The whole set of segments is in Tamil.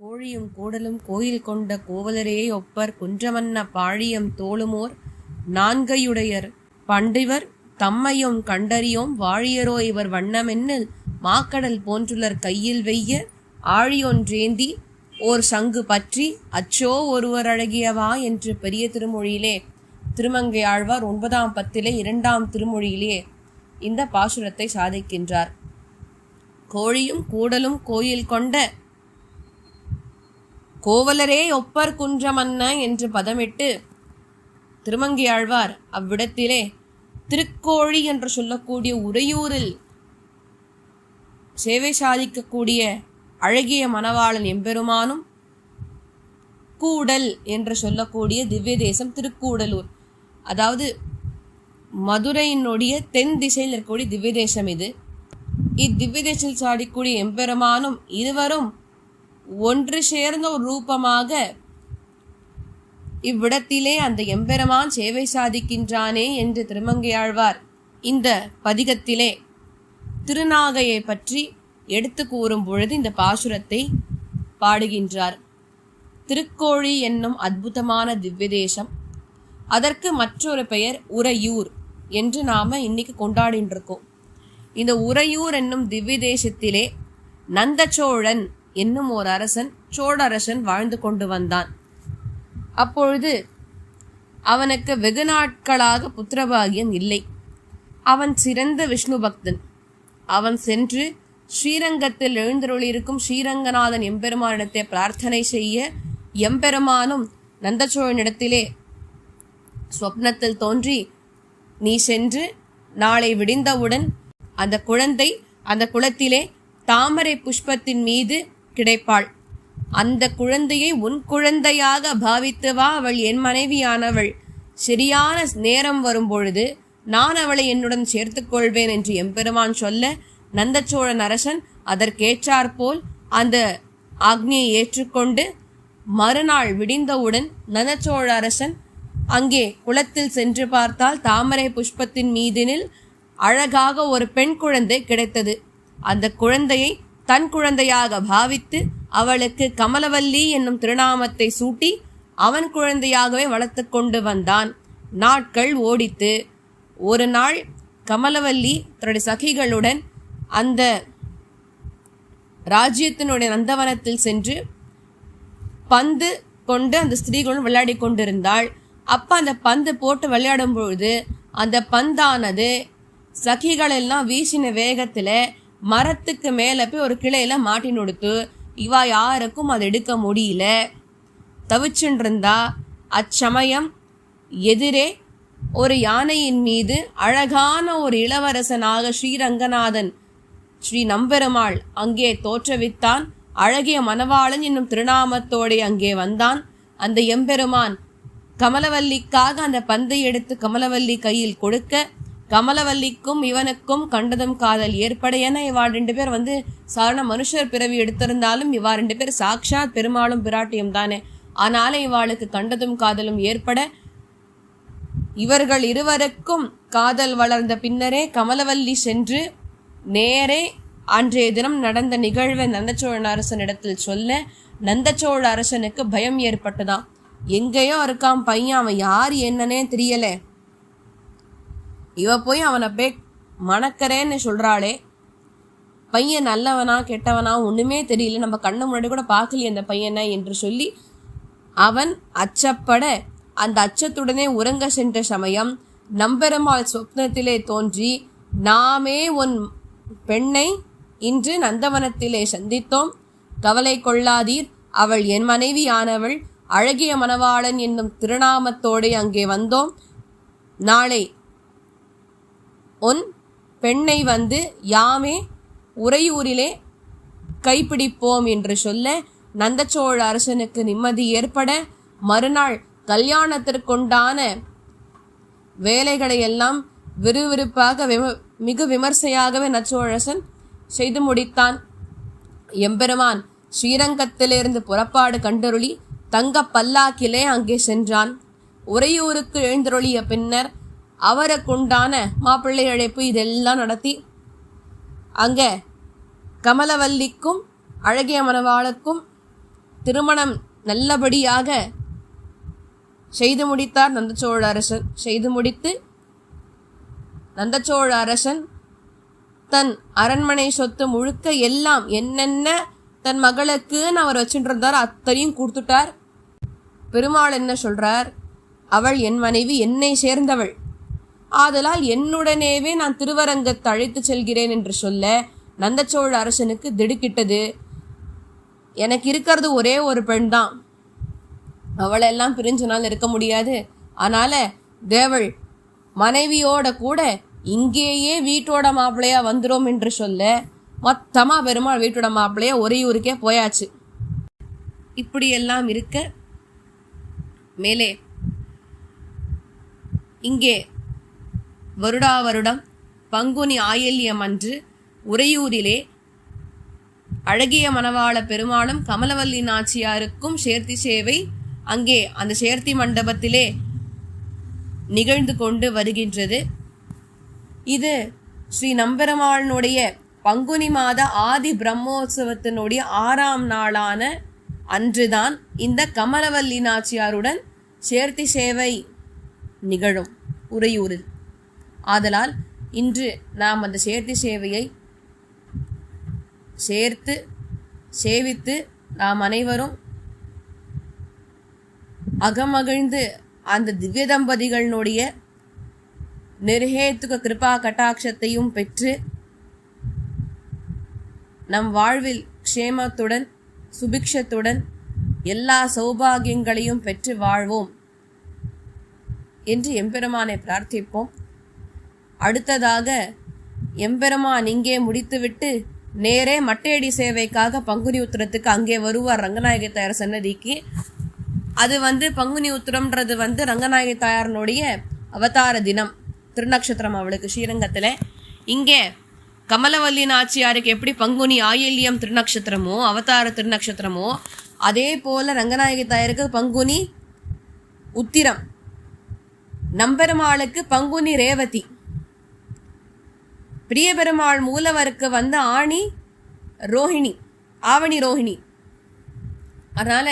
கோழியும் கூடலும் கோயில் கொண்ட கோவலரே ஒப்பர் குன்றமன்ன பாழியம் தோளுமோர் நான்கையுடையர். பண்டிவர் தம்மையும் கண்டறியோம் வாழியரோ இவர் வண்ணமென்னில் மாக்கடல் போன்றுள்ளர் கையில் வெய்ய ஆழியொன்றேந்தி ஓர் சங்கு பற்றி அச்சோ ஒருவர் அழகியவா என்று பெரிய திருமொழியிலே. திருமங்கை ஆழ்வார் ஒன்பதாம் பத்திலே இரண்டாம் திருமொழியிலே இந்த பாசுரத்தை சாதிக்கின்றார். கோழியும் கூடலும் கோயில் கொண்ட கோவலரே ஒப்பர் குன்றமன்ன என்று பதமிட்டு திருமங்கியாழ்வார் அவ்விடத்திலே திருக்கோழி என்று சொல்லக்கூடிய உறையூரில் சேவை சாதிக்கக்கூடிய அழகிய மணவாளன் எம்பெருமானும் கூடல் என்று சொல்லக்கூடிய திவ்ய தேசம் திருக்கூடலூர். அதாவது மதுரையினுடைய தென் திசையில் இருக்கக்கூடிய திவ்ய தேசம் இது. இத்திவ்ய தேசத்தில் சாடிக்கூடிய எம்பெருமானும் இருவரும் ஒன்று சேர்ந்த ஒரு ரூபமாக இவ்விடத்திலே அந்த எம்பெருமான் சேவை சாதிக்கின்றானே என்று திருமங்கையாழ்வார். இந்த பதிகத்திலே திருநாகையை பற்றி எடுத்து கூறும் பொழுது இந்த பாசுரத்தை பாடுகின்றார். திருக்கோழி என்னும் அற்புதமான திவ்ய தேசம் அதற்கு மற்றொரு பெயர் உறையூர் என்று நாம இன்னைக்கு கொண்டாடிட்டு இருக்கோம் இந்த உறையூர் என்னும் திவ்ய தேசத்திலே நந்தச்சோழன் என்னும் ஒரு அரசன் சோழரசன் வாழ்ந்து கொண்டு வந்தான். அப்பொழுது அவனுக்கு வெகு நாட்களாக புத்திரபாகியம் இல்லை. அவன் சிறந்த விஷ்ணு பக்தன். அவன் சென்று ஸ்ரீரங்கத்தில் எழுந்தருளியிருக்கும் ஸ்ரீரங்கநாதன் எம்பெருமானிடத்தை பிரார்த்தனை செய்ய எம்பெருமானும் நந்தச்சோழனிடத்திலே ஸ்வப்னத்தில் தோன்றி நீ சென்று நாளை விடிந்தவுடன் அந்த குழந்தை அந்த குளத்திலே தாமரை புஷ்பத்தின் மீது கிடைப்பாள். அந்த குழந்தையை உன் குழந்தையாக பாவித்து வா அவள் என் மனைவியானவள். சரியான நேரம் வரும்பொழுது நான் அவளை என்னுடன் சேர்த்துக் கொள்வேன் என்று எம்பெருமான் சொல்ல நந்தச்சோழன் அரசன் அதற்கேற்றாற்போல் அந்த ஆக்னியை ஏற்றுக்கொண்டு மறுநாள் விடிந்தவுடன் நந்தச்சோழ அரசன் அங்கே குளத்தில் சென்று பார்த்தால் தாமரை புஷ்பத்தின் மீதினில் அழகாக ஒரு பெண் குழந்தை கிடைத்தது. அந்த குழந்தையை தன் குழந்தையாக பாவித்து அவளுக்கு கமலவல்லி என்னும் திருநாமத்தை சூட்டி அவன் குழந்தையாகவே வளர்த்து கொண்டு வந்தான். நாட்கள் ஓடித்து. ஒரு நாள் கமலவல்லி தன்னுடைய சகிகளுடன் அந்த ராஜ்யத்தினுடைய நந்தவனத்தில் சென்று பந்து கொண்டு அந்த ஸ்திரீகளுடன் விளையாடி கொண்டிருந்தாள். அப்போ அந்த பந்து போட்டு விளையாடும் பொழுது அந்த பந்தானது சகிகளெல்லாம் வீசின வேகத்தில் மரத்துக்கு மேலே போய் ஒரு கிளையில மாட்டி நொடுத்து இவா யாருக்கும் அதை எடுக்க முடியல. தவிச்சுன்றிருந்தா அச்சமயம் எதிரே ஒரு யானையின் மீது அழகான ஒரு இளவரசனாக ஸ்ரீரங்கநாதன் ஸ்ரீ நம்பெருமாள் அங்கே தோற்றவித்தான். அழகிய மணவாளன் என்னும் திருநாமத்தோടെ அங்கே வந்தான். அந்த எம்பெருமான் கமலவல்லிக்காக அந்த பந்தை எடுத்து கமலவல்லி கையில் கொடுக்க கமலவல்லிக்கும் இவனுக்கும் கண்டதும் காதல் ஏற்பட என இவா ரெண்டு பேர் வந்து சாதாரண மனுஷர் பிறவி எடுத்திருந்தாலும் இவா ரெண்டு பேர் சாக்ஷாத் பெருமாளும் பிராட்டியும் தானே. ஆனாலும் இவாளுக்கு கண்டதும் காதலும் ஏற்பட இவர்கள் இருவருக்கும் காதல் வளர்ந்த பின்னரே கமலவல்லி சென்று நேரே அன்றைய தினம் நடந்த நிகழ்வை நந்தச்சோழன் அரசனிடத்தில் சொல்ல நந்தச்சோழ அரசனுக்கு பயம் ஏற்பட்டுதான் எங்கேயோ இருக்கான் பையன் அவன் யார் என்னன்னே தெரியல. இவ போய் அவனை போய் மணக்கறேன்னு சொல்றாளே. பையன் நல்லவனா கெட்டவனா ஒண்ணுமே தெரியல. நம்ம கண்ணு முன்னாடி கூட பார்க்கலையே அந்த பையனை என்று சொல்லி அவன் அச்சப்பட அந்த அச்சத்துடனே உறங்க சென்ற சமயம் நம்பெருமாள் சொப்னத்திலே தோன்றி நாமே உன் பெண்ணை இன்று நந்தவனத்திலே சந்தித்தோம். கவலை கொள்ளாதீர். அவள் என் மனைவியானவள். அழகிய மணவாளன் என்னும் திருநாமத்தோடு அங்கே வந்தோம். நாளை உன் பெண்ணை வந்து யாமே உறையூரிலே கைப்பிடிப்போம் என்று சொல்ல நந்தச்சோழ அரசனுக்கு நிம்மதி ஏற்பட மறுநாள் கல்யாணத்திற்குண்டான வேலைகளை எல்லாம் விறுவிறுப்பாக விம மிகு விமர்சையாகவே நச்சோழசன் செய்து முடித்தான். எம்பெருமான் ஸ்ரீரங்கத்திலிருந்து புறப்பாடு கண்டருளி தங்க பல்லாக்கிலே அங்கே சென்றான். உறையூருக்கு எழுந்தருளிய பின்னர் அவருக்குண்டான மாப்பிள்ளை அழைப்பு இதெல்லாம் நடத்தி அங்கே கமலவல்லிக்கும் அழகிய மனவாளுக்கும் திருமணம் நல்லபடியாக செய்து முடித்தார் நந்தச்சோழ அரசன் செய்து முடித்து நந்தச்சோழ அரசன் தன் அரண்மனை சொத்து முழுக்க எல்லாம் என்னென்ன தன் மகளுக்குன்னு அவர் வச்சுட்டு இருந்தார் அத்தனையும் கொடுத்துட்டார். பெருமாள் என்ன சொல்றார்? அவள் என் மனைவி என்னை சேர்ந்தவள். ஆதலால் என்னுடனேவே நான் திருவரங்கத்தை அழைத்து செல்கிறேன் என்று சொல்ல நந்தச்சோழ அரசனுக்கு திடுக்கிட்டது. எனக்கு இருக்கிறது ஒரே ஒரு பெண் தான். அவளெல்லாம் பிரிஞ்ச நாள் இருக்க முடியாது. அதனால தேவள் மனைவியோட கூட இங்கேயே வீட்டோட மாப்பிள்ளையா வந்துரும் என்று சொல்ல மொத்தமாக பெருமாள் வீட்டோட மாப்பிள்ளையா ஒரே ஊருக்கே போயாச்சு. இப்படியெல்லாம் இருக்க மேலே இங்கே வருடா வருடம் பங்குனி ஆயில்யம் அன்று உறையூரிலே அழகிய மணவாள பெருமாளும் கமலவல்லி நாச்சியாருக்கும் சேர்த்தி சேவை அங்கே அந்த சேர்த்தி மண்டபத்திலே நிகழ்ந்து கொண்டு வருகின்றது. இது ஸ்ரீ நம்பெருமாளினுடைய பங்குனி மாத ஆதி பிரம்மோற்சவத்தினுடைய ஆறாம் நாளான அன்றுதான் இந்த கமலவல்லி நாச்சியாருடன் சேர்த்தி சேவை நிகழும் உறையூரில். ஆதலால் இன்று நாம் அந்த சேர்த்தி சேவையை சேர்த்து சேவித்து நாம் அனைவரும் அகமகிழ்ந்து அந்த திவ்ய தம்பதிகளினுடைய நிர்ஹேத்துக கிருபா கட்டாட்சத்தையும் பெற்று நம் வாழ்வில் க்ஷேமத்துடன் சுபிக்ஷத்துடன் எல்லா சௌபாகியங்களையும் பெற்று வாழ்வோம் என்று எம்பெருமானை பிரார்த்திப்போம். அடுத்ததாக எம்பெருமான் இங்கே முடித்துவிட்டு நேரே மட்டையடி சேவைக்காக பங்குனி உத்திரத்துக்கு அங்கே வருவார் ரங்கநாயகி தாயார் சன்னதிக்கு. அது வந்து பங்குனி உத்திரம்ன்றது வந்து ரங்கநாயகி தாயாரனுடைய அவதார தினம் திருநக்ஷத்திரம் அவளுக்கு ஸ்ரீரங்கத்தில். இங்கே கமலவல்லி நாச்சியாருக்கு எப்படி பங்குனி ஆயில்யம் திருநக்ஷத்திரமோ அவதார திருநக்ஷத்திரமோ அதே போல ரங்கநாயகி தாயாருக்கு பங்குனி உத்திரம். நம்பெருமாளுக்கு பங்குனி ரேவதி. பிரிய பெருமாள் மூலவருக்கு வந்து ஆணி ரோஹிணி ஆவணி ரோஹிணி. அதனால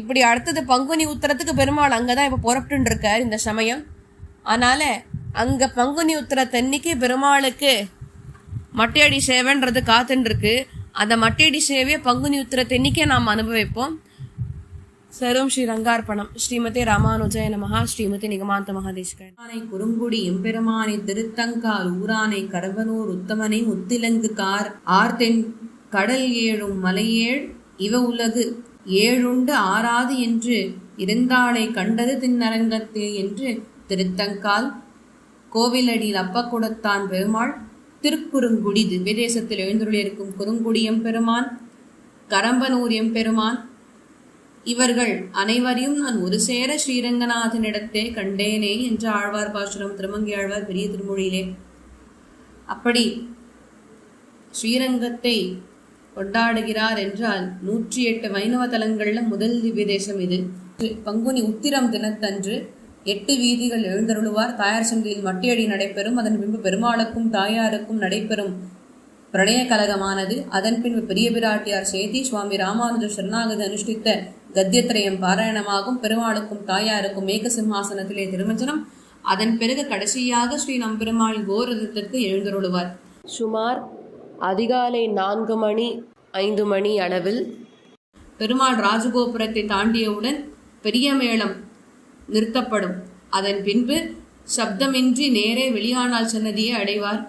இப்படி அடுத்தது பங்குனி உத்தரத்துக்கு பெருமாள் அங்கே தான் இப்போ புறப்பட்டு இருக்கார் இந்த சமயம். அதனால அங்கே பங்குனி உத்தரத்தன்னைக்கு பெருமாளுக்கு மட்டையடி சேவைன்றது காத்துன்னு இருக்கு அந்த மட்டையடி சேவையை பங்குனி உத்தரத்தன்னைக்கே நாம் அனுபவிப்போம். சர்வம் ஸ்ரீ ரங்கார்ப்பணம் ஸ்ரீமதி ராமானுஜய நமஹா ஸ்ரீமதி நிகமாந்த மகாதேஷ்கர். குறுங்குடி எம்பெருமானை திருத்தங்கால் ஊரானை கரவனூர் உத்தமனை முத்திலங்கு கார் ஆர்தென் கடல் ஏழும் மலையேழ் இவ உலகு ஏழுண்டு ஆறாது என்று இருந்தாளை கண்டது தின்னரங்கத்து என்று திருத்தங்கால் கோவிலடியில் அப்பக்குடத்தான் பெருமாள் திருக்குறுங்குடி திவ்யதேசத்தில் எழுந்துள்ளிருக்கும் குறுங்குடி எம்பெருமான் கரம்பனூர் எம்பெருமான் இவர்கள் அனைவரையும் நான் ஒரு சேர ஸ்ரீரங்கநாதனிடத்தே கண்டேனே என்று ஆழ்வார் பாசுரம் திருமங்கி ஆழ்வார் பெரிய திருமொழியிலே. அப்படி ஸ்ரீரங்கத்தை கொண்டாடுகிறார் என்றால் நூற்றி எட்டு வைணவ தலங்களில் முதல் திவ்ய தேசம் இது. பங்குனி உத்திரம் தினத்தன்று எட்டு வீதிகள் எழுந்தருளுவார். தாயார் சந்தையில் மட்டியடி நடைபெறும். அதன் பின்பு பெருமாளுக்கும் தாயாருக்கும் நடைபெறும் பிரணய கலகமானது அதன் பின்பு பெரிய பிராட்டியார் சேதி சுவாமி ராமானுஜர் சரணாகதி அனுஷ்டித்த கத்தியத்திரயம் பாராயணமாகும் பெருமாளுக்கும் தாயாருக்கும் மேக சிம்ஹாசனத்திலே திருமஞ்சனம். அதன் பிறகு கடைசியாக ஸ்ரீ நம்பெருமாள் கோரதத்திற்கு எழுந்தருளுவார். சுமார் அதிகாலை நான்கு மணி ஐந்து மணி அளவில் பெருமாள் ராஜகோபுரத்தை தாண்டியவுடன் பெரிய மேளம் நிறுத்தப்படும். அதன் பின்பு சப்தமின்றி நேரே வெளியானால் சன்னதியை அடைவார்.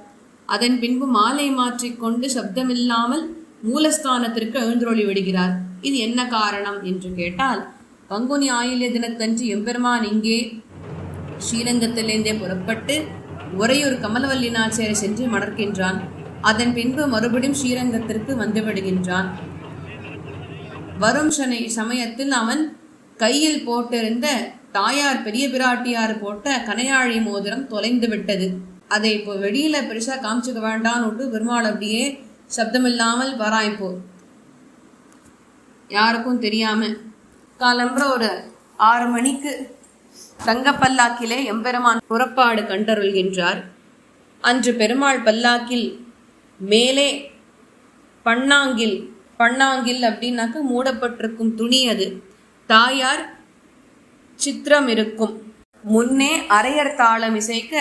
அதன் பின்பு மாலை மாற்றிக்கொண்டு சப்தமில்லாமல் மூலஸ்தானத்திற்கு எழுந்தருளி விடுகிறார் இது என்ன காரணம் என்று கேட்டால் பங்குனி ஆயில்ய தினத்தன்று எம்பெருமான் இங்கே ஸ்ரீரங்கத்திலிருந்தே புறப்பட்டு உறையூர் கமலவல்லி நாச்சியாரை சென்று மணர்கின்றான். அதன் பின்பு மறுபடியும் ஸ்ரீரங்கத்திற்கு வந்துவிடுகின்றான் வரும் சனை சமயத்தில் அவன் கையில் போட்டிருந்த தாயார் பெரிய பிராட்டியார் போட்ட கனையாழி மோதிரம் தொலைந்து விட்டது. அதை இப்போ வெளியில பெருசா காமிச்சுக்க வேண்டான்னு விட்டு பெருமாள் அப்படியே சப்தமில்லாமல் வராய்ப்போ யாருக்கும் தெரியாம காலம்புற ஒரு ஆறு மணிக்கு தங்க பல்லாக்கிலே எம்பெருமான் புறப்பாடு கண்டருள்கின்றார். அன்று பெருமாள் பல்லாக்கில் மேலே பண்ணாங்கில் பண்ணாங்கில் அப்படின்னாக்க மூடப்பட்டிருக்கும் துணி அது. தாயார் சித்திரம் இருக்கும் முன்னே அரையர் தாளம் இசைக்க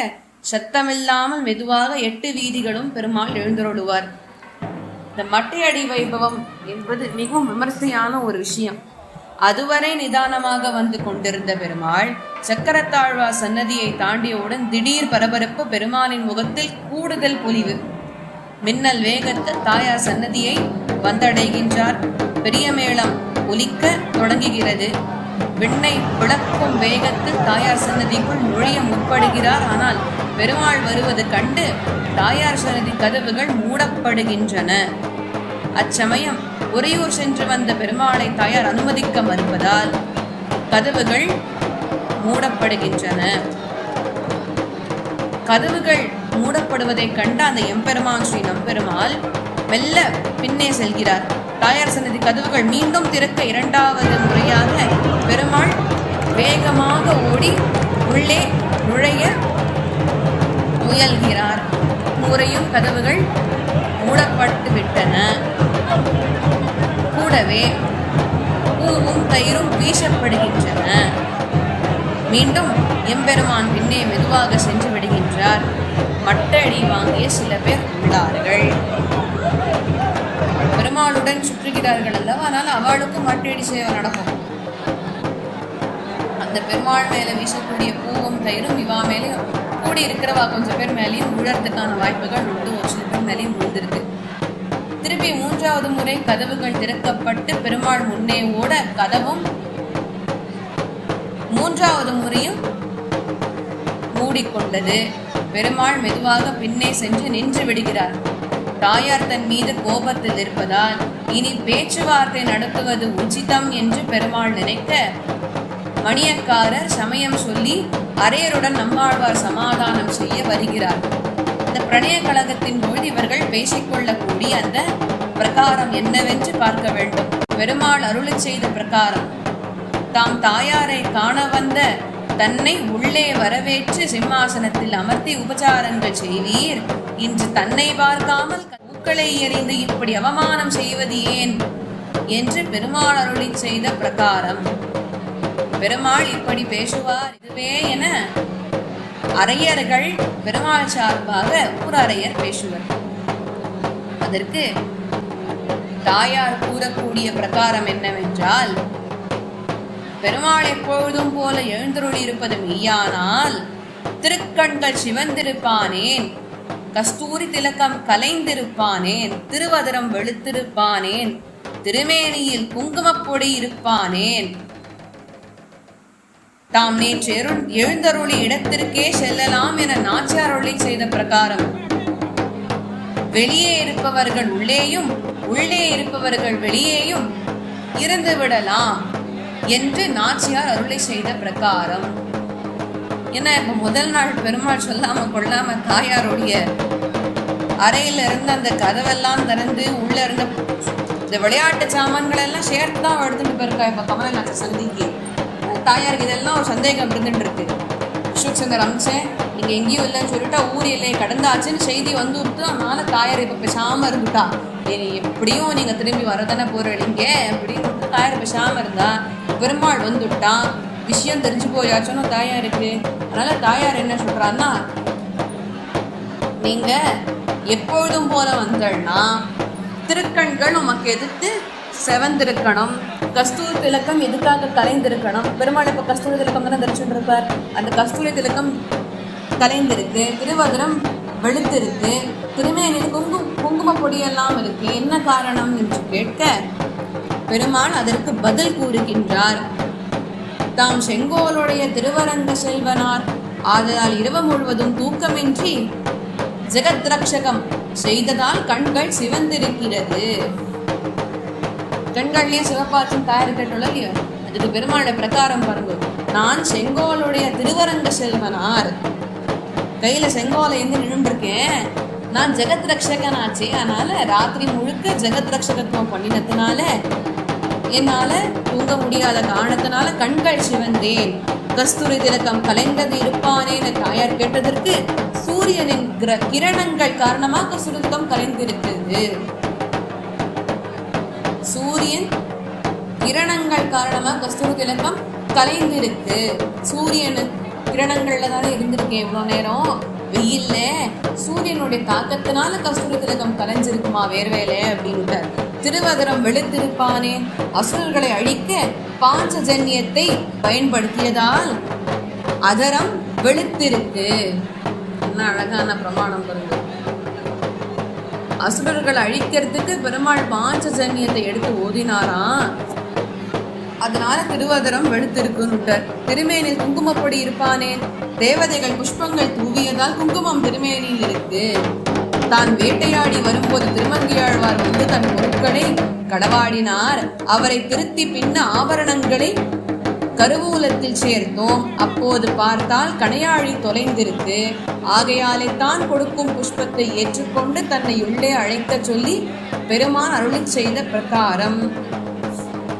சத்தமில்லாமல் மெதுவாக எட்டு வீதிகளும் பெருமாள் எழுந்தருளுவார். இந்த மட்டையடி வைபவம் என்பது மிகவும் விமர்சையான ஒரு விஷயம். அதுவரை நிதானமாக வந்து கொண்டிருந்த பெருமாள் சக்கரத்தாழ்வா சன்னதியை தாண்டியவுடன் திடீர் பரபரப்பு பெருமாளின் முகத்தில் கூடுதல் பொலிவு. மின்னல் வேகத்தில் தாயார் சன்னதியை வந்தடைகின்றார். பெரிய மேளம் ஒலிக்க தொடங்குகிறது. விண்ணை விளக்கும் வேகத்தில் தாயார் சன்னதிக்குள் நுழைய முற்படுகிறார் ஆனால் பெருமாள் வருவது கண்டு தாயார் சன்னதி கதவுகள் மூடப்படுகின்றன. அச்சமயம் உறையூர் சென்று வந்த பெருமாளை தாயார் அனுமதிக்க மறுப்பதால் கதவுகள் மூடப்படுகின்றன. கதவுகள் மூடப்படுவதைக் கண்ட அந்த எம்பெருமான் ஸ்ரீ நம்பெருமாள் மெல்ல பின்னே செல்கிறார். தாயார் சன்னதி கதவுகள் மீண்டும் திறக்க இரண்டாவது முறையாக பெருமாள் வேகமாக ஓடி உள்ளே நுழைய முயல்கிறார். கூரையும் கதவுகள் மூடப்பட்டு விட்டன கூடவே பூவும் தயிரும் வீசப்படுகின்றன. மீண்டும் எம்பெருமான் பின்னே மெதுவாக சென்று விடுகின்றார். மட்டடி வாங்கிய சில பேர் உள்ளார்கள். பெருமாளுடன் சுற்றுகிறார்கள் அல்லவா? ஆனால் அவளுக்கும் மட்டடி சேவை நடக்கும். அந்த பெருமாள் மேல வீசக்கூடிய பூவும் தயிரும் இவா மேலே கூடி இருக்கிறவா கொஞ்சம் பேர் மேலேயும் உழறதுக்கான வாய்ப்புகள் உண்டு. ஒரு சில பேர் மேலேயும் உழுந்திருக்கு திருப்பி மூன்றாவது முறை கதவுகள் திறக்கப்பட்டு பெருமாள் முன்னே ஓட கதவும் மூன்றாவது முறையும் மூடிக்கொண்டது. பெருமாள் மெதுவாக பின்னே சென்று நின்று விடுகிறார். தாயார் தன் மீது கோபத்தில் இருப்பதால் இனி பேச்சுவார்த்தை நடத்துவது உச்சிதம் என்று பெருமாள் நினைக்க மணியக்காரர் சமயம் சொல்லி அரையருடன் நம்மாழ்வார் சமாதானம் செய்ய வருகிறார். இந்த பிரணய கழகத்தின் பொழுது இவர்கள் பேசிக்கொள்ளக்கூடிய அந்த பிரகாரம் என்னவென்று பார்க்க வேண்டும். பெருமாள் அருளை செய்த பிரகாரம். தாம் தாயாரை காண வந்த தன்னை உள்ளே வரவேற்று சிம்மாசனத்தில் அமர்த்தி உபச்சாரங்கள் செய்வீர். இன்று தன்னை பார்க்காமல் பூக்களை எறிந்து இப்படி அவமானம் செய்வது ஏன்? என்று பெருமாள் அருளிச் செய்த பிரகாரம். பெருமாள் இப்படி பேசுவார் இதுவே என அரையர்கள் பெருமாள் சார்பாக ஊரறையர் பேசுவர். அதற்கு தாயார் கூறக்கூடிய பிரகாரம் என்னவென்றால் பெருமாள் எப்பொழுதும் போல எழுந்தருளி இருப்பது மெய்யானால் திருக்கண்கள் சிவந்திருப்பானேன் கஸ்தூரி திலக்கம் கலைந்திருப்பானேன் திருவதரம் வெளுத்திருப்பானேன் திருமேனியில் குங்குமப்பொடி இருப்பானேன் தாம் நேற்று எழுந்தருளி இடத்திற்கே செல்லலாம் என நாச்சியார் செய்த பிரகாரம். வெளியே இருப்பவர்கள் உள்ளேயும் உள்ளே இருப்பவர்கள் வெளியேயும் இருந்து விடலாம் என்று நாச்சியார் அருளை செய்த பிரகாரம். ஏன்னா இப்ப முதல் நாள் பெருமாள் சொல்லாம கொள்ளாம தாயாருடைய அறையில இருந்து அந்த கதவெல்லாம் திறந்து உள்ள இருந்த இந்த விளையாட்டு சாமான்கள் எல்லாம் சேர்த்து தான் எடுத்துட்டு போயிருக்கா. இப்ப கமலநாத சந்திக்கு. தாயாருக்கு இதெல்லாம் ஒரு சந்தேகம் இருந்துட்டு இருக்கு அசோக் சுந்தர் அம்சேன் நீங்க எங்கேயும் இல்லைன்னு சொல்லிட்டா ஊர் இல்லை கடந்தாச்சுன்னு செய்தி வந்து விட்டு அதனால தாயார் இப்ப பேசாம இருந்துட்டா. எப்படியும் நீங்க திரும்பி வரதானே போறீங்க? அப்படின்னு தாயார் பேசாம இருந்தா பெருமாள் வந்துட்டான் விஷயம் தெரிஞ்சு போயாச்சுன்னு தாயாருக்கு. அதனால தாயார் என்ன சொல்றான்னா நீங்க எப்பொழுதும் போல வந்தேன்னா திருக்கண்கள் உமக்கு எதிர்த்து செவந்திருக்கணும். கஸ்தூரி திலக்கம் எதுக்காக கலைந்திருக்கணும்? பெருமாள் இப்போ கஸ்தூரி திலக்கம் தானே தரிச்சுட்டு அந்த கஸ்தூரி திலக்கம் கலைந்திருக்கு திருவதிரம் வெளுத்திருக்கு திருமேனில் குங்கும குங்கும பொடியெல்லாம் இருக்கு. என்ன காரணம் என்று கேட்க பெருமாள் அதற்கு பதில் கூறுகின்றார். தாம் செங்கோலுடைய திருவரங்க செல்வனார். ஆதலால் இரவு முழுவதும் தூக்கமின்றி ஜெகத்ரக்ஷகம் செய்ததால் கண்கள் சிவந்திருக்கிறது. கண்கள்லயே சிவப்பாச்சும் தாயார் கேட்டுள்ள அதுக்கு பெருமாளை பிரகாரம் பாருங்க நான் செங்கோலுடைய திருவரங்க செல்வனார். கையில செங்கோலை இருந்து நின்றுருக்கேன் நான் ஜெகத் ரக்ஷகன் ஆச்சு அதனால ராத்திரி முழுக்க ஜெகத் ரக்ஷகத்துவம் பண்ணினதுனால என்னால தூங்க முடியாத காரணத்தினால கண்கள் சிவந்தேன். கஸ்தூரி திலக்கம் கலைந்தது இருப்பானேன்னு தாயார் கேட்டதற்கு சூரியனின் கிர- கிரணங்கள் காரணமாக சுருக்கம் கலைந்திருக்கிறது. சூரியன் கிரணங்கள் காரணமா கஸ்தூரி திலக்கம் கலைந்திருக்கு. சூரியன் கிரணங்கள்ல தானே இருந்திருக்கேன் இவ்வளோ நேரம்? வெயில்ல. சூரியனுடைய தாக்கத்தினால கஸ்தூரி திலகம் கலைஞ்சிருக்குமா வேர்வேல அப்படின்ட்டு திருவதரம் வெளுத்திருப்பானே. அசுரர்களை அழிக்க பாஞ்சஜன்யத்தை பயன்படுத்தியதால் அதரம் வெளுத்திருக்கு. என்ன அழகான பிரமாணம் பாருங்க. அசுரர்கள் அழிக்கிறதுக்கு பெருமாள் பாஞ்சஜன்யத்தை எடுத்து ஓதினாராம். அதனால திருவதரம் வெளுத்திருக்குன்னு திருமேனில் குங்குமப்பொடி இருப்பானேன் தேவதைகள் புஷ்பங்கள் தூவியதால் குங்குமம் திருமேனியில் இருக்கு. தான் வேட்டையாடி வரும்போது திருமங்கியாழ்வார் வந்து தன் பொருட்களை களவாடினார். அவரை திருத்தி பின்ன ஆபரணங்களை கருவூலத்தில் சேர்த்தோம் அப்போது பார்த்தால் கணையாழி தொலைந்திருக்கு ஆகையாலே தான் கொடுக்கும் புஷ்பத்தை ஏற்றுக்கொண்டு தன்னை உள்ளே அழைக்கச் சொல்லி பெருமான் அருளி செய்த பிரகாரம்.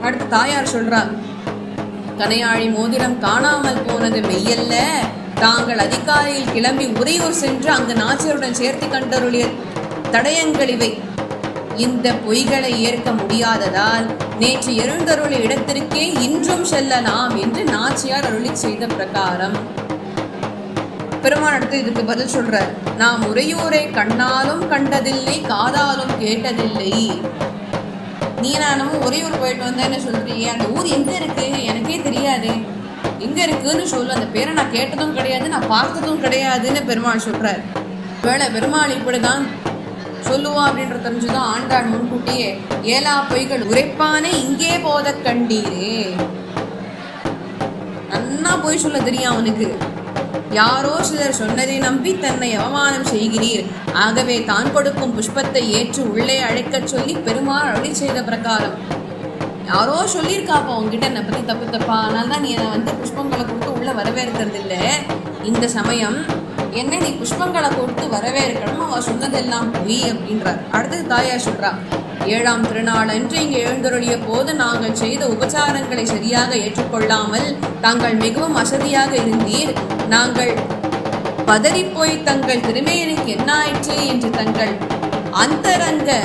அடுத்து தாயார் சொல்றார் கனையாழி மோதிரம் காணாமல் போனது மெய்யல்ல. தாங்கள் அதிகாலையில் கிளம்பி உறையூர் சென்று அங்கு நாச்சியருடன் சேர்த்து கண்டருளிய தடயங்கள் இவை. இந்த பொய்களை ஏற்க முடியாததால் நேற்று எழுந்தருள் இடத்திற்கே இன்றும் செல்லலாம் என்று நாச்சியார் அருளி செய்த பிரகாரம். பெருமான் அடுத்து இதுக்கு பதில் சொல்றார் நாம் உரையூரை கண்ணாலும் கண்டதில்லை காதாலும் கேட்டதில்லை. நீ நானும் ஒரே ஊர் போயிட்டு வந்தேன்னு சொல்றியே அந்த ஊர் எங்க இருக்கு? எனக்கே தெரியாது. எங்க இருக்குன்னு சொல்லு அந்த பேரை நான் கேட்டதும் கிடையாது நான் பார்த்ததும் கிடையாதுன்னு பெருமாள் சொல்றார். வேலை பெருமாள் இப்படிதான் சொல்லுவா அப்படின்ற தெரிஞ்சுதான் ஆண்டாள் முன்கூட்டியே ஏலா பொய்கள் உரைப்பானே இங்கே போத கண்டீரே. நன்னா பொய் சொல்ல தெரியும் அவனுக்கு. யாரோ சிலர் சொன்னதை நம்பி தன்னை அவமானம் செய்கிறீர். ஆகவே தான் கொடுக்கும் புஷ்பத்தை ஏற்று உள்ளே அழைக்கச் சொல்லி பெருமாள் அருளி செய்த பிரகாரம். யாரோ சொல்லியிருக்காப்பா உங்ககிட்ட என்னை பத்தி தப்பு தப்பா? அதனால தான் நீ என்னை வந்து புஷ்பங்களை கொடுத்து உள்ள வரவேற்கிறது இல்ல இந்த சமயம் என்ன நீ புஷ்பங்களை கொடுத்து வரவேற்கணும் அவ சொன்னதெல்லாம் பொய் அப்படின்றார். அடுத்தது தாயார் சொல்றா ஏழாம் திருநாள் அன்று இங்கு எழுந்தருளிய போது நாங்கள் செய்த உபச்சாரங்களை சரியாக ஏற்றுக்கொள்ளாமல் தாங்கள் மிகவும் அசதியாக இருந்தீர். நாங்கள் பதறிப்போய் தங்கள் திறமையனுக்கு என்ன ஆயிற்று? என்று தங்கள் அந்தரங்க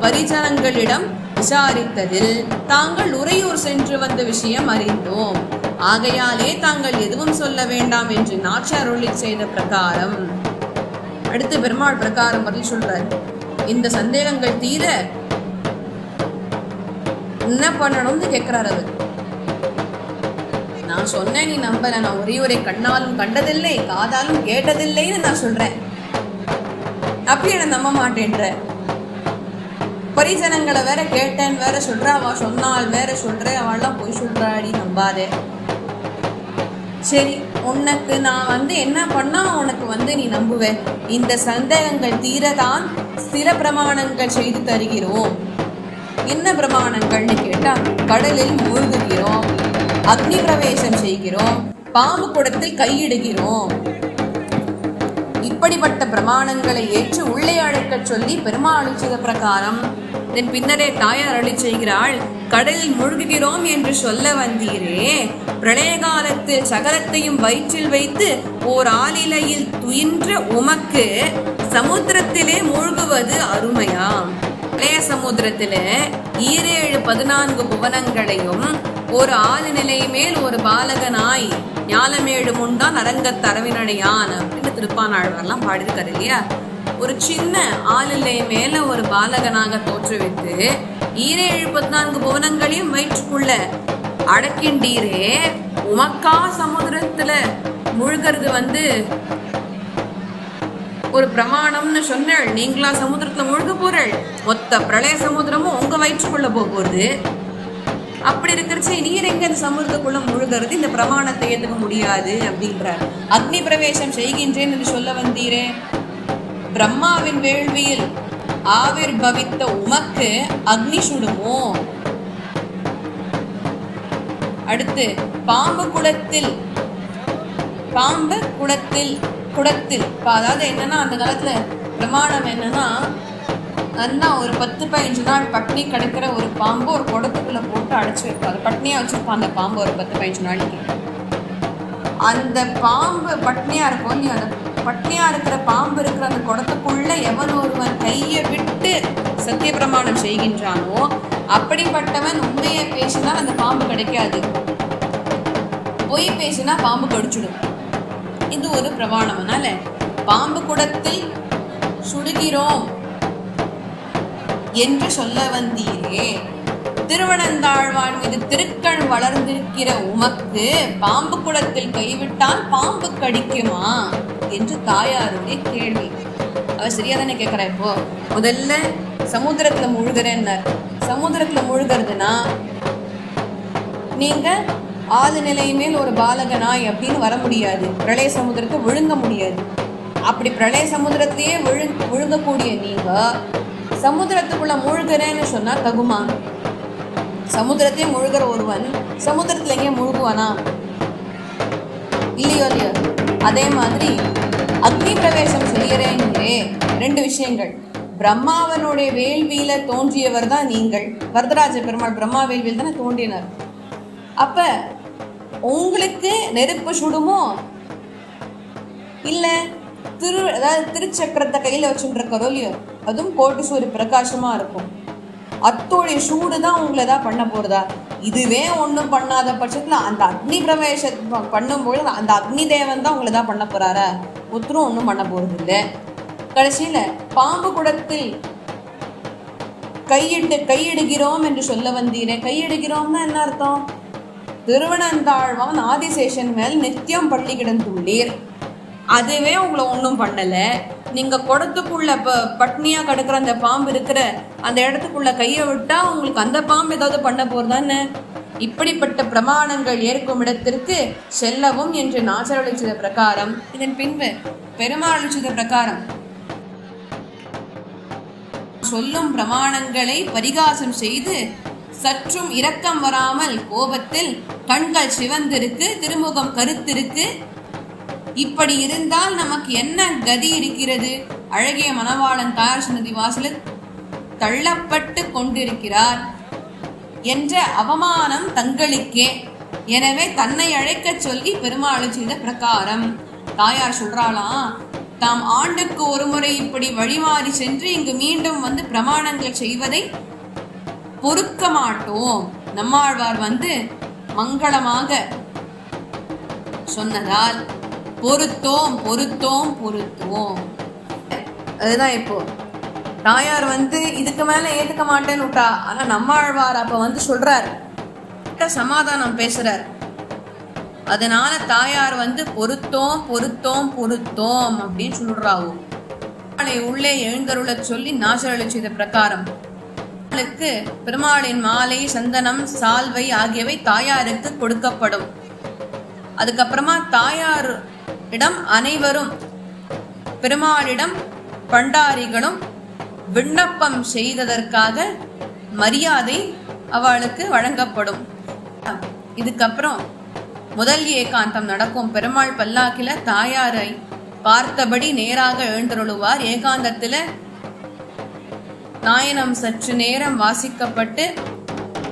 பரிஜனங்களிடம் விசாரித்ததில் தாங்கள் உறையூர் சென்று வந்த விஷயம் அறிந்தோம். ஆகையாலே தாங்கள் எதுவும் சொல்ல வேண்டாம் என்று நாச்சார் செய்த பிரகாரம். அடுத்து பெருமாள் பிரகாரம் பதில் சொல்றார். இந்த சந்தேகங்கள் தீர என்ன பண்ணணும்னு கேட்கிறார் அவர். நான் சொன்னேன் நீ நம்பல. நான் ஒரே ஒரே கண்ணாலும் கண்டதில்லை காதாலும் கேட்டதில்லைன்னு நான் சொல்றேன். அப்படி என்ன நம்ப மாட்டேன்ற. பரிஜனங்களை வேற கேட்டேன் வேற சொல்ற அவ சொன்னாள் வேற சொல்ற அவள்லாம் போய் சொல்றாடி நம்பாதே. சரி உனக்கு நான் வந்து என்ன பண்ணால் உனக்கு வந்து நீ நம்புவ? இந்த சந்தேகங்கள் தீரதான் ஸ்திர பிரமாணங்கள் செய்து தருகிறோம். என்ன பிரமாணங்கள்னு கேட்டால் கடலில் மூழ்குகிறோம் அக்னி பிரவேசம் செய்கிறோம் பாம்பு குடத்தில் கையிடுகிறோம். இப்படிப்பட்ட பிரமாணங்களை ஏற்று உள்ளே அழைக்கச் சொல்லி பெருமாள் செய்த பிரகாரம் என் பின்னரே தாயார் அருளி செய்கிறாள். கடலில் மூழ்குகிறோம் என்று சொல்ல வந்தீரே. பிரளய காலத்தில் சகலத்தையும் வயிற்றில் வைத்து ஓர் ஆளிலையில் துயின்ற உமக்கு சமுத்திரத்திலே மூழ்குவது அருமையாம். பிரளய சமுத்திரத்தில ஈரேழு பதினான்கு புவனங்களையும் ஒரு ஆளு நிலை மேல் ஒரு பாலகனாய் ஞாலமேடு முண்டான் அரங்கத் தரவினடையான் அப்படின்னு திருப்பானாழ்வார்லாம் பாடியிருக்காரு இல்லையா? ஒரு சின்ன ஆளிலை மேல ஒரு பாலகனாக தோற்றுவித்து ஈரே எழுபத்தி நான்கு புவனங்களையும் வயிற்றுக்குள்ள அடக்கின்றீரே. உமக்கா சமுத்திரத்துல முழுகிறது வந்து ஒரு பிரமாணம்னு சொன்னாள். நீங்களா சமுத்திரத்துல முழுக போறாள். மொத்த பிரளய சமுதிரமும் உங்க வயிற்றுக்குள்ள போக போகுது. அப்படி இருக்கிறச்சு நீர் எங்க இந்த சமுதிரத்துக்குள்ள முழுகிறது? இந்த பிரமாணத்தை ஏற்றுக்க முடியாது அப்படின்றார். அக்னி பிரவேசம் செய்கின்றேன் என்று சொல்ல வந்தீரே. பிரம்மாவின் வேள்வியில் ஆவிர் பவித்த உமக்கு அக்னி சுடுமோ அடுத்து பாம்பு குளத்தில் பாம்பு குடத்தில் குடத்தில். இப்போ அதாவது என்னன்னா அந்த காலத்துல பிரமாணம் என்னன்னா நல்லா ஒரு பத்து பதினஞ்சு நாள் பட்னி கிடக்கிற ஒரு பாம்பு ஒரு குடத்துக்குள்ள போட்டு அடைச்சி வைப்பாங்க பட்னியா வச்சிருப்பான் அந்த பாம்பு ஒரு பத்து பதினஞ்சு நாளைக்கு. அந்த பாம்பு பட்னியா இருக்கும் நீ அந்த பட்னியா இருக்கிற பாம்பு இருக்கிற அந்த குடத்துக்குள்ள எவன் ஒருவன் கையை விட்டு சத்திய பிரமாணம் செய்கின்றானோ அப்படிப்பட்டவன் உண்மையை பேசினால் அந்த பாம்பு கிடைக்காது. பொய் பேசினா பாம்பு கடிச்சிடும். இது ஒரு பிரமாணம் அதனால பாம்பு குடத்தில் சுடுகிறோம் என்று சொல்ல வந்தீரே. திருவனந்தாழ்வான் மீது திருக்கண் வளர்ந்திருக்கிற உமக்கு பாம்பு குளத்தில் கைவிட்டால் பாம்பு கடிக்குமா? என்று தாயாருடைய கேள்வி. அவர் சரியா தானே கேட்கிறா இப்போ? முதல்ல சமுத்திரத்துல முழுகிறேன்னார் சமுத்திரத்துல முழுகிறதுனா நீங்க ஆறு நிலை மேல் ஒரு பாலகனாய் அப்படின்னு வர முடியாது. பிரளய சமுத்திரத்தை விழுங்க முடியாது. அப்படி பிரளய சமுத்திரத்தையே விழு விழுங்கக்கூடிய நீங்க சமுத்திரத்துக்குள்ள மூழ்கிறேன்னு சொன்னா தகுமா? சமுத்திரத்தையே முழுகிற ஒருவன் சமுத்திரத்துல எங்கேயும் முழுகுவானா? இல்லையோ இல்லையோ. அதே மாதிரி அக்னி பிரவேசம் செய்கிறேன்றே ரெண்டு விஷயங்கள். பிரம்மாவனுடைய வேள்வியில தோன்றியவர் தான் நீங்கள். வரதராஜ பெருமாள் பிரம்மா வேள்வியில் தானே தோன்றினார். அப்ப உங்களுக்கு நெருப்பு சுடுமோ? இல்ல திரு அதாவது திருச்சக்கரத்தை கையில வச்சுருக்கறோ இல்லையோ? அதுவும் கோட்டு சூரிய பிரகாசமா இருக்கும். அத்தோடைய சூடு தான் உங்களை எதாவது பண்ண போறதா? இதுவே ஒன்றும் பண்ணாத பட்சத்துல அந்த அக்னி பிரவேச பண்ணும்பொழுது அந்த அக்னி தேவன் தான் உங்களை தான் பண்ண போகிறாரா ஒருத்தரும் ஒன்றும் பண்ண போகிறது இல்லை கடைசியில பாம்பு குடத்தில் கையிட்டு கையிடுகிறோம் என்று சொல்ல வந்தீரே. கையிடுகிறோம்னா என்ன அர்த்தம்? திருவனந்தாழ்வான் ஆதிசேஷன் மேல் நித்தியம் பள்ளி கிடந்துள்ளீர். அதுவே உங்களை ஒன்றும் பண்ணலை. நீங்க குடத்துக்குள்ள ப பட்னியா கிடக்குற அந்த பாம்பு இருக்கிற அந்த இடத்துக்குள்ள கையை விட்டா உங்களுக்கு அந்த பாம்பு ஏதாவது பண்ண போறதானே? இப்படிப்பட்ட பிரமாணங்கள் ஏற்கும் இடத்திற்கு செல்லவும் என்று நாசரளிச்சத பிரகாரம். இதன் பின்பு பெருமாளிச்சத பிரகாரம். சொல்லும் பிரமாணங்களை பரிகாசம் செய்து சற்றும் இரக்கம் வராமல் கோபத்தில் கண்கள் சிவந்திருக்கு திருமுகம் கருத்திருக்கு இப்படி இருந்தால் நமக்கு என்ன கதி இருக்கிறது? அழகிய மணவாளன் தாயார் சன்னதி வாசலில் தள்ளப்பட்டு கொண்டிருக்கிறார் என்ற அவமானம் தங்களுக்கே. எனவே தன்னை அழைக்கச் சொல்லி பெருமாள் செய்த பிரகாரம். தாயார் சொல்றாளாம் தாம் ஆண்டுக்கு ஒரு முறை இப்படி வழிமாறி சென்று இங்கு மீண்டும் வந்து பிரமாணங்கள் செய்வதை பொறுக்க மாட்டோம். நம்மாழ்வார் வந்து மங்களமாக சொன்னதால் பொருத்தோம் பொருத்தோம் பொருத்துவோம். அதுதான் இப்போ. தாயார் வந்து இதுக்கு மேல ஏத்துக்க மாட்டேன்னு விட்டா ஆனா நம்மாழ்வார் அப்ப வந்து சொல்றார். சமாதானம் பேசுறார். அதனால தாயார் வந்து பொருத்தோம் பொருத்தோம் பொருத்தோம் அப்படின்னு சொல்றாவோ. பெருமாளை உள்ளே எழுந்தருளச் சொல்லி நாசரளி செய்த பிரகாரம். பெருமாளுக்கு பெருமாளின் மாலை சந்தனம் சால்வை ஆகியவை தாயாருக்கு கொடுக்கப்படும். அதுக்கப்புறமா தாயார் இடம் அனைவரும் பெருமாளிடம் பண்டாரிகளும் விண்ணப்பம் செய்ததற்காக மரியாதை அவளுக்கு வழங்கப்படும். இதுக்கப்புறம் முதல் ஏகாந்தம் நடக்கும். பெருமாள் பல்லாக்கில தாயாரை பார்த்தபடி நேராக எழுந்தருளுவார். ஏகாந்தத்துல நாயனம் சற்று நேரம் வாசிக்கப்பட்டு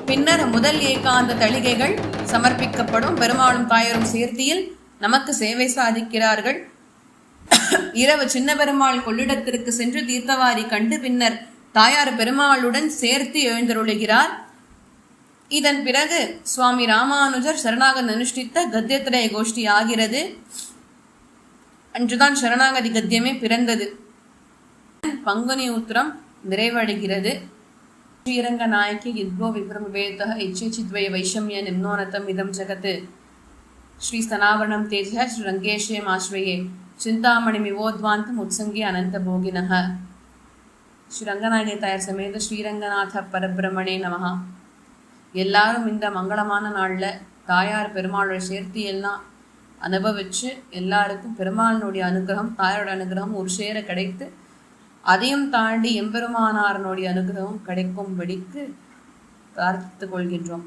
பின்னர் முதல் ஏகாந்த தளிகைகள் சமர்ப்பிக்கப்படும். பெருமாளும் தாயாரும் சேர்த்தியில் நமக்கு சேவை சாதிக்கிறார்கள். இரவு சின்ன பெருமாள் கொள்ளிடத்திற்கு சென்று தீர்த்தவாரி கண்டு பின்னர் தாயார் பெருமாளுடன் சேர்த்து எழுந்தருளுகிறார். இதன் பிறகு சுவாமி ராமானுஜர் சரணாகதி அனுஷ்டித்த கத்தியத்திரய கோஷ்டி ஆகிறது. அன்றுதான் சரணாகதி கத்தியமே பிறந்தது. பங்குனி உத்திரம் நிறைவடைகிறது. శ్రీరంగనాయకి యద్వో విభ్రమభేద ఇచ్చేచిద్వయ వైషమ్య నిమ్నోన్నతం ఇదం జగత్ శ్రీ సనావరణం తేజ శ్రీరంగేశ్వయమాశ్రయే చింతామణిమివోద్వాంతం ఉత్సంగి అనంతభోగిన ஸ்ரீரங்கநாயகை தாயார் சமேத ஸ்ரீரங்கநாத பரபிரமணே நமகா எல்லாரும் இந்த மங்களமான நாளில் தாயார் பெருமாளோட சேர்த்தி எல்லாம் அனுபவித்து எல்லாருக்கும் பெருமாளினுடைய அனுகிரகம் தாயாரோட அனுகிரகம் ஒரு சேர கிடைத்து அதையும் தாண்டி எம்பெருமானாரனுடைய அனுகிரகம் கிடைக்கும்படிக்கு பிரார்த்தித்துக் கொள்கின்றோம்.